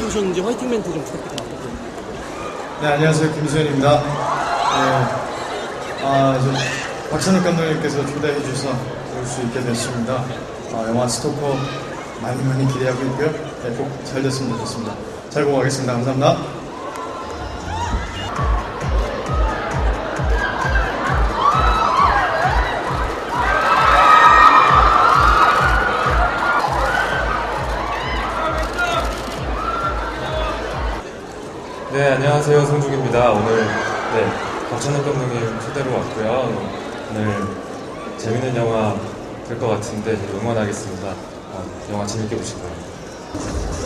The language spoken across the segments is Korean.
어떻게 보셨는지 화이팅 멘트 좀 부탁드립니다. 네, 안녕하세요. 김수현입니다. 네, 아, 이제 박찬욱 감독님께서 초대해 주셔서 올 수 있게 됐습니다. 아, 영화 스토커 많이 많이 기대하고 있고요. 네, 꼭 잘 됐으면 좋겠습니다. 잘 보고 가겠습니다. 감사합니다. 네, 안녕하세요. 송중입니다. 오늘 네, 박찬욱 감독님 초대로 왔고요. 오늘 재밌는 영화 될 것 같은데 응원하겠습니다. 어, 영화 재밌게 거예요.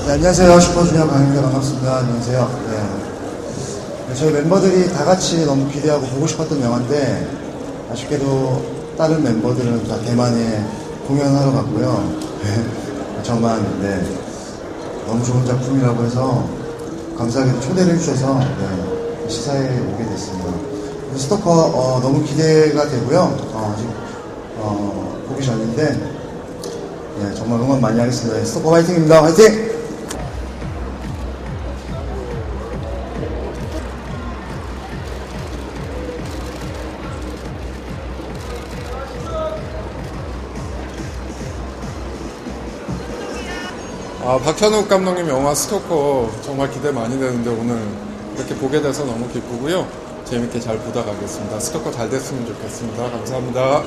네, 안녕하세요. 슈퍼주니어 강입니다. 반갑습니다. 안녕하세요. 네. 네, 저희 멤버들이 다 같이 너무 기대하고 보고 싶었던 영화인데, 아쉽게도 다른 멤버들은 다 대만에 공연하러 갔고요. 네, 저만, 네. 너무 좋은 작품이라고 해서, 감사하게도 초대를 해주셔서, 네, 시사에 오게 됐습니다. 스토커, 어, 너무 기대가 되고요. 어, 아직, 어, 보기 전인데, 네, 정말 응원 많이 하겠습니다. 네, 스토커 화이팅입니다. 화이팅! 아, 박현욱 감독님 영화 스토커 정말 기대 많이 되는데 오늘 이렇게 보게 돼서 너무 기쁘고요. 재밌게 잘 보다 가겠습니다. 스토커 잘 됐으면 좋겠습니다. 감사합니다.